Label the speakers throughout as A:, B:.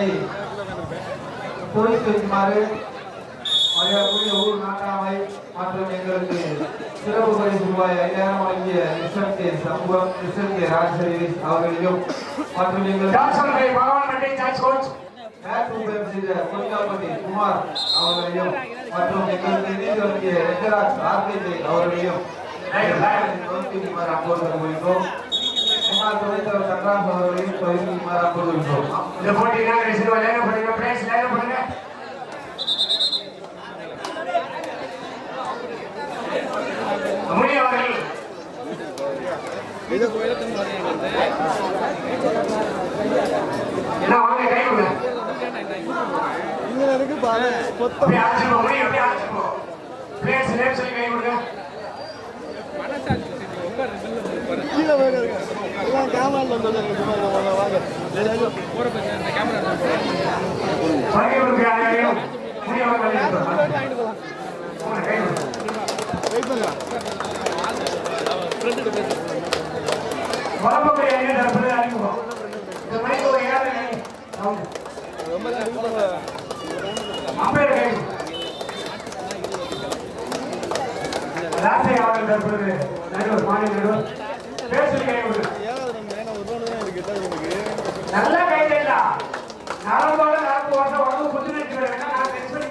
A: அதனை துவக்கி வைக்குமாறு மரியாதைக்குரிய ஊர் நாட்டாமை மற்றும் எங்களுக்கு சிறப்பு பரிசு ரூபாய் ஐயாயிரம் வழங்கிய எஸ்எம்கே சமூகம் எஸ்எம்கே ராஜ் சர்வீஸ் அவர்களையும் மற்றும் எங்களுக்கு
B: டாக்டர் பகவான் மண்டே சார்ஜ் கோச்
A: மேட் உபயம் செய்த பொன்னியாபதி குமார் அவர்களையும் மற்றும் எங்களுக்கு நீதி வழங்கிய ரெங்கராஜ் ஆர்கேஜே அவர்களையும் துவக்கிக்குமாறு அப்போது வருகின்றோம் முன்னாள் துணைத்தலைவர் சங்கராம் அவர்களையும் துவக்கிக்குமாறு அப்போது
B: இந்த போட்டி நாங்கள் சிறுவ பண்ணுங்க பிளேஸ் லேகம் பண்ணுங்க முனி அவர்கள் என்ன வாங்க கை கொடுங்க அப்படியே அப்படியே பிளேஸ் நேம் சொல்லி கை கொடுங்க
C: கீழே போய் இருங்க. எல்லாம் கேமரால வந்து சும்மா வாங்க வாங்க
B: வருகை கொடுங்க அனைவரையும் முனி அவர்கள் அழைச்சிட்டு போ. உங்களை கை கொடுங்க
C: வெயிட் பண்ணுங்க
B: வளர்ப்புறை அணியை தரப்பது அறிமுகம் இந்த மணிக்கு ஒரு ஏழரை அணி சவுண்ட்
C: ரொம்ப வெயிட் பண்ணுங்க
B: அம்பேர் கை ராசை அவர்கள் தற்போது நடுவர் மாநில நடுவர் நல்ல கை இல்லா நரம்போட நரம்பு வருஷம் உடம்பு புத்துணர்ச்சி பெற வேண்டாம் நான் டெஸ்ட் பண்ணி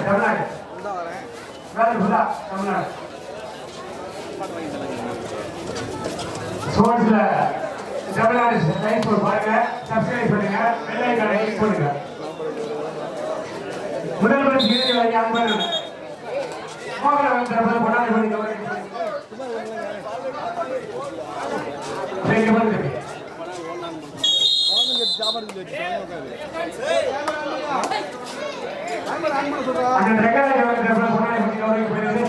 B: தமிழ்நாடு வேலை தமிழ்நாடு ஸ்போர்ட்ஸ்ல தமிழ்நாடு லைஃப் பாருங்க சப்ஸ்கிரைப் பண்ணுங்க. வெள்ளை
C: கடை போடுங்க முதல்வர் உட்காந்து ஆன் பண்ண சொல்றா
B: அந்த ரெக்கார்டை கொண்டாடி கவனிக்கப்படுகிறது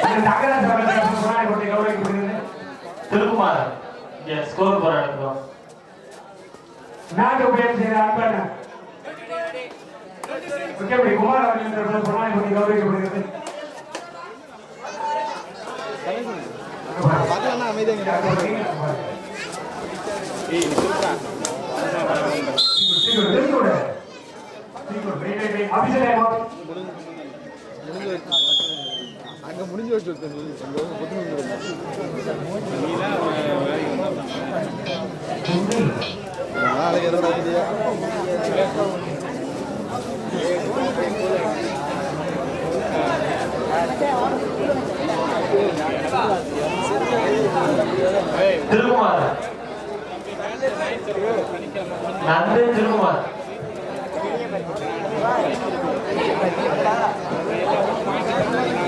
B: அந்த தகராறு தரப்பு கொண்டாடி கவனிக்கப்படுகிறது
D: இங்க ஸ்கோர் போற இடத்துக்கு
B: நாட்டு உபயோகம் செய்த அன்பன் முக்கியப்படி குமார் அவர்கள் கொண்டாடி பண்ணி கவனிக்கப்படுகிறது
C: பார்க்கலன்னா அங்கே முடிஞ்சு வச்சு அங்க முடிஞ்சு சொல்லி
D: திருக்குமார் Thank
B: you.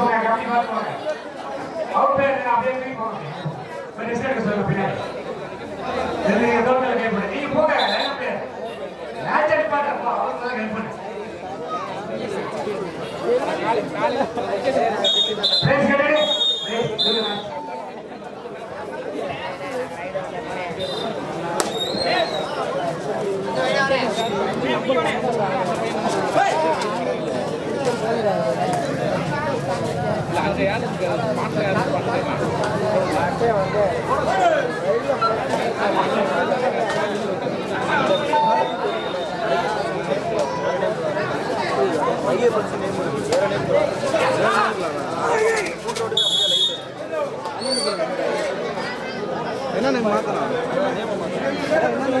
B: போங்க கம்மி பார்த்து போங்க அவுட் பிளேயர் அப்படியே திரும்பி போங்க கொஞ்சம் சேர்க்க சொல்லுங்க பின்னாடி நீங்க தோட்டத்தில் கை பண்ணு நீங்க போங்க லைன் பிளேயர் மேட்ச் அடிப்பாங்க போ அவங்க கை பண்ணு பிளேஸ் கிடையாது
D: மையப்படுத்தி
B: நேம் வேற
D: நேம் என்ன நேம் மாத்தலாம்? என்ன நேம்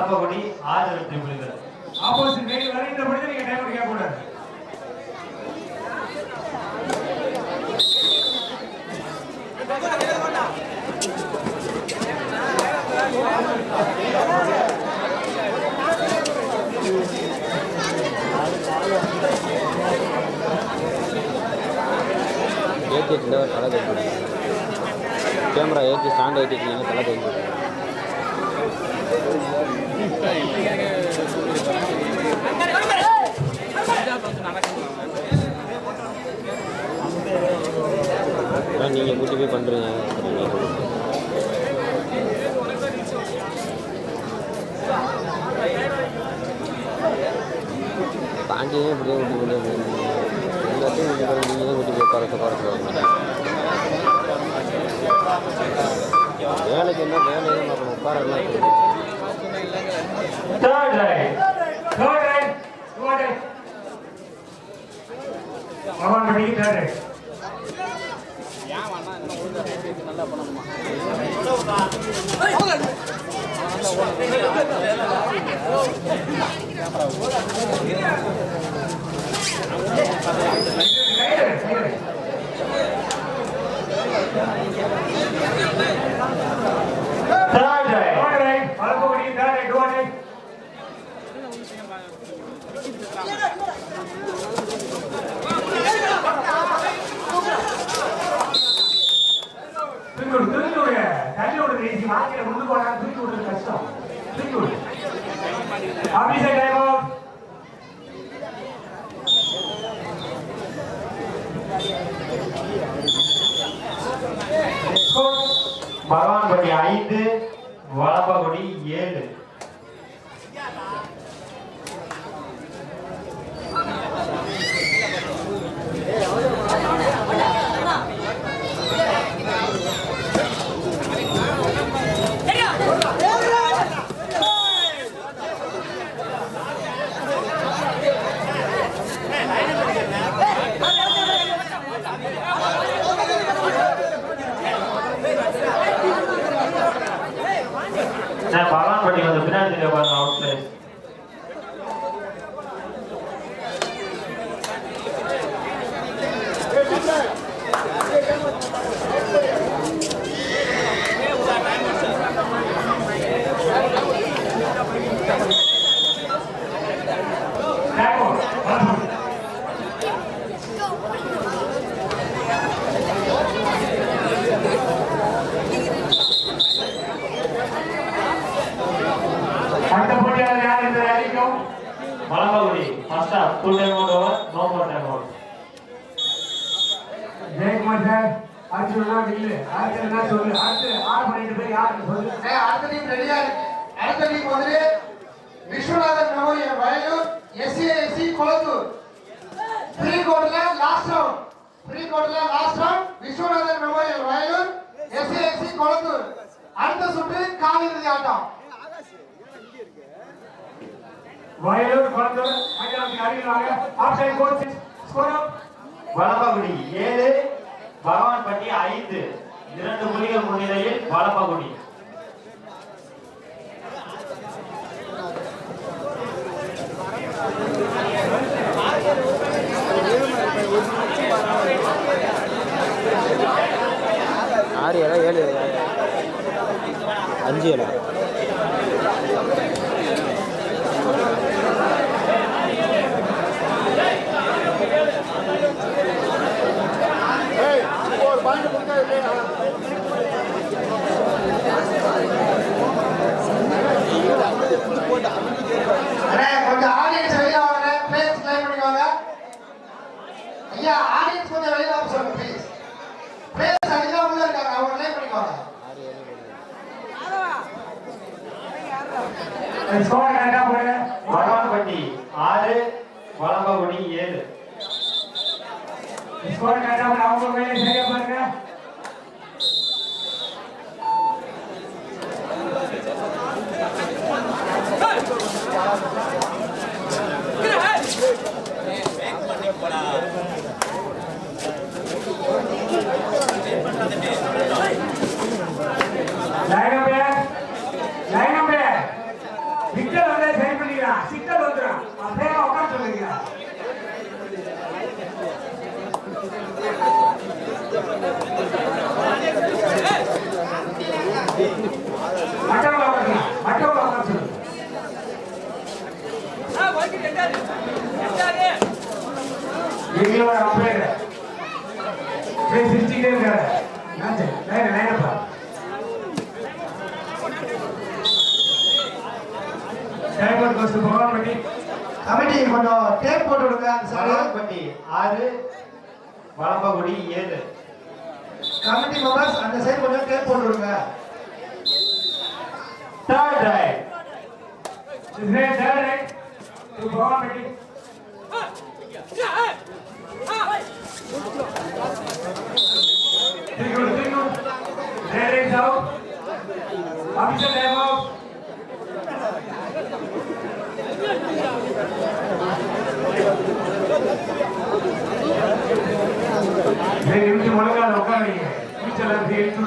D: ஆறு வெற்றி புலிகள்
B: ஆப்போசிட் சைடு வரை இந்த பொழுது நீங்க டைம் கேட்க கூடாது.
E: தலை தைக்கணும் கேமரா ஏற்றி ஸ்டாண்ட் ஏற்றிட்டீங்கன்னா தலை அதான் நீங்கள் கூட்டி போய் பண்ணுறீங்க பாண்டியே இப்படியே கூட்டி கொண்டே போகணும் எல்லாத்தையும் கூட்டி போய் நீங்கள் தான் கூட்டி போய் உட்கார உட்கார வேலைக்கு என்ன வேலையை பார்க்கணும் உட்காரலாம்.
F: Third right third right third right Bhagavan Patti third right third
B: Vayalur Kulathur மைதானத்துக்கு அருகிலாக ஆஃப்
D: வலப்பகுடி ஏழு பகவான்பட்டி ஐந்து. இரண்டு புள்ளிகள் முன்னிலையில் வலப்பகுடி
E: ஆறு ஏழா ஏழு? அஞ்சு ஏழா?
D: அப்பா ஒடி ஏழு
F: கமிட்டி மெம்பர்ஸ் அந்த சைடு கொஞ்சம் கேப் போட்டுருங்க
D: third right
B: is there third right to go on ready Three good, three good. There is out. Officer time out. Thank you. ரெண்டு நிமிஷம் முழங்கால உட்காருங்க நீச்சல் எடுத்து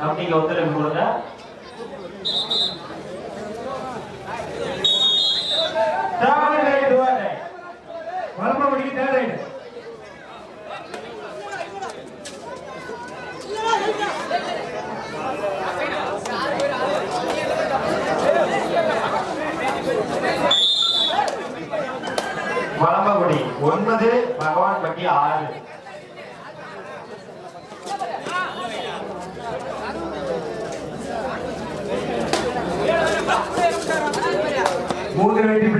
D: கமிட்டிக்கு ஒத்துழைப்பு கொடுங்க.
B: தேவை வளம்பகுடி
D: ஒன்பது பகவான் பட்டி ஆறு.
B: প্রতিনিধি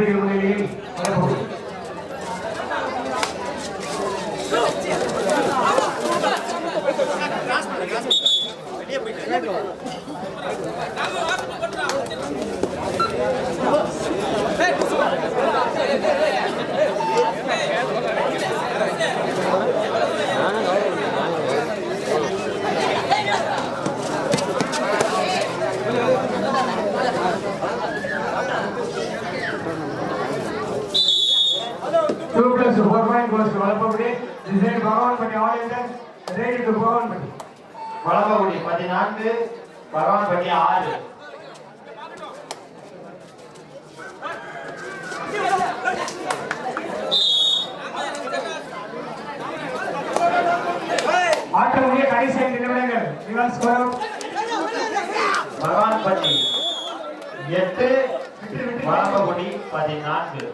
B: பகவான் பட்டி ஆல் இண்டஸ் ரெடி டு பகவான்
D: பதினான்கு பகவான் பட்டி ஆறு.
B: ஆட்டமுடைய கடைசி நிமிடங்கள். ரிவர்ஸ் ஸ்கோர்
D: பகவான் பட்டி எட்டு வளம்பகுடி பதினான்கு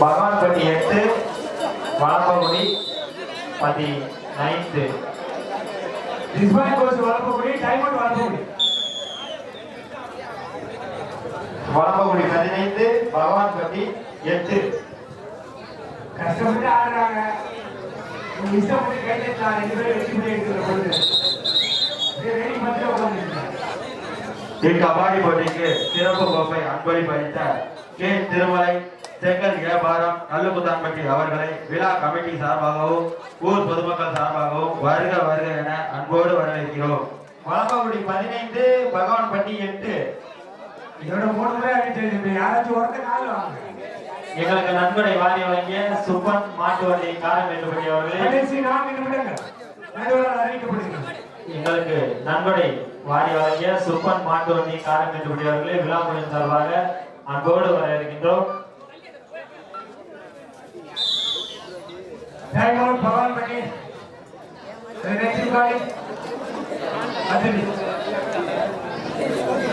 D: பகவான் பட்டி எட்டு வளம்பகுடி பதினைந்து.
B: This one goes டைம்
D: பதினைந்து பகவான் பட்டி எட்டு.
B: கஷ்டப்பட்டு ஆடுறாங்க. உங்க இஷ்டப்பட்டு நான் ரெண்டு பேரும் வெற்றி பண்ணி எடுக்கிற பொழுது. ரெடி மட்டும் உட்காந்துருக்கீங்க
D: இக்கபாடி போட்டிக்கு சிறப்பு கோப்பை அன்பளிப்பு அளித்த கே. திருமலை செங்கல் வியாபாரம் நல்லுகுத்தான்பட்டி அவர்களை விழா கமிட்டி சார்பாகவும் ஊர் பொதுமக்கள் சார்பாகவும் வருக வருக என அன்போடு வரவேற்கிறோம். வளம்பகுடி பதினைந்து பகவான்பட்டி எட்டு.
B: இதோட மூணு முறை அறிவிச்சிருக்கு யாராச்சும் ஒருத்த கால் வாங்க.
D: எங்களுக்கு நன்கொடை வாரி வழங்கிய சுப்பன் மாட்டு வண்டி வேண்டுபடி அவர்களே.
B: அறிவிக்கப்படுகிறது.
D: எங்களுக்கு நன்கொடை வாரி வழங்கிய சுப்பன் மாட்டு வண்டி காரம் வேண்டுபடி அவர்களே விழாக்குழுவின் சார்பாக அன்போடு வரவேற்கின்றோம்.
B: டைம் அவுட் பகவான் பண்ணி நெக்ஸ்ட் காய் அதில்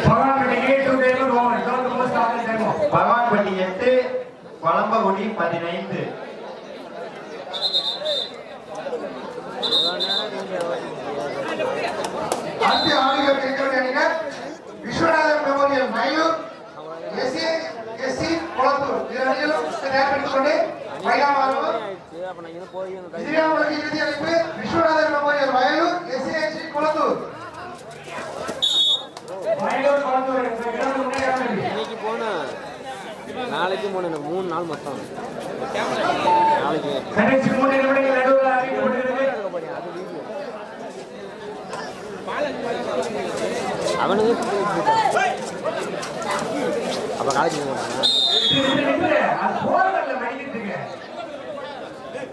B: பகவான் பண்ணி A to over don't most of time
D: out எட்டு வளம்பகுடி பதினைந்து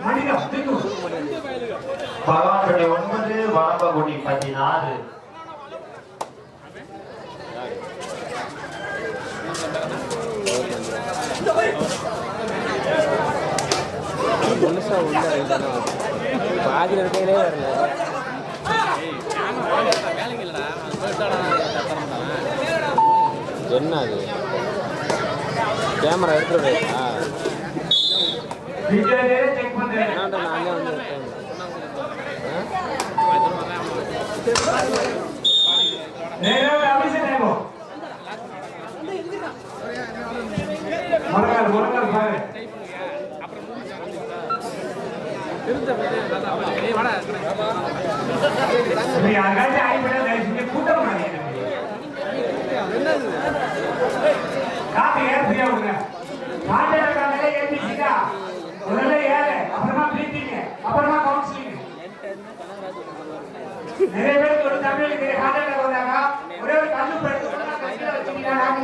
B: மணிக்கம்
D: ஒன்பது வளம்பகுடி பதினாறு.
E: முழுசா இருக்கையிலே வரல என்ன அது? கேமரா எடுத்துட்டு
B: கூட்டம் காப்பி ஏன் ஃப்ரீயா விடுங்க நிறைய பேருக்கு ஒரு தமிழுக்கு கான்ட்ராக்ட் வந்தாங்க. ஒரே ஒரு கல்லு படுத்து வச்சுக்கிட்டா நாங்க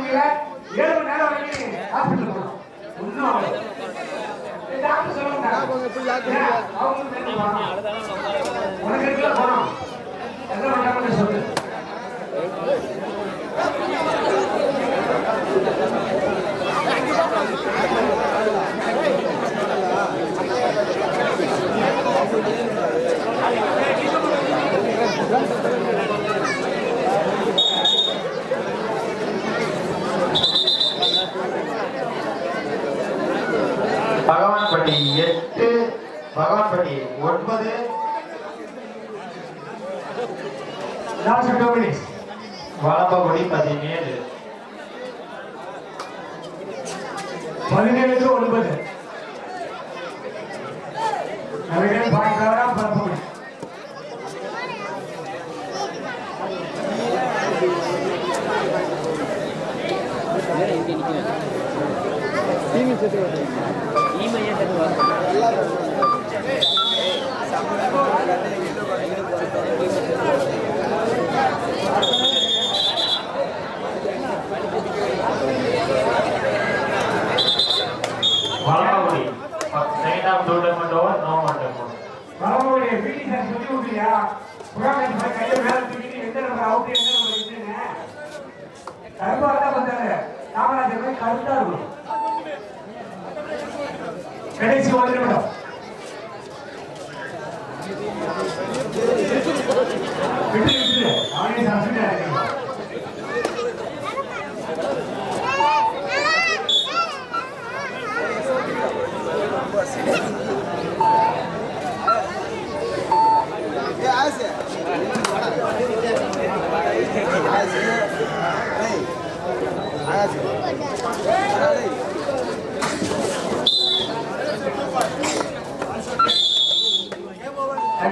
B: ஏழு மணி நேரம் வரைக்கும் ஹாஸ்பிட்டல் போகணும் ஒன்றும் ஆகல. டாக்டர் சொல்லுங்க. அவங்களுக்கு உனக்கு இருக்குல்ல பணம் என்ன பண்ணாங்கன்னு சொல்லு? பதினேழு.
G: பதினேழுக்கு ஒன்பது. நவீன
B: பாய்ந்தாரா பரப்பு ஈமையா Gracias.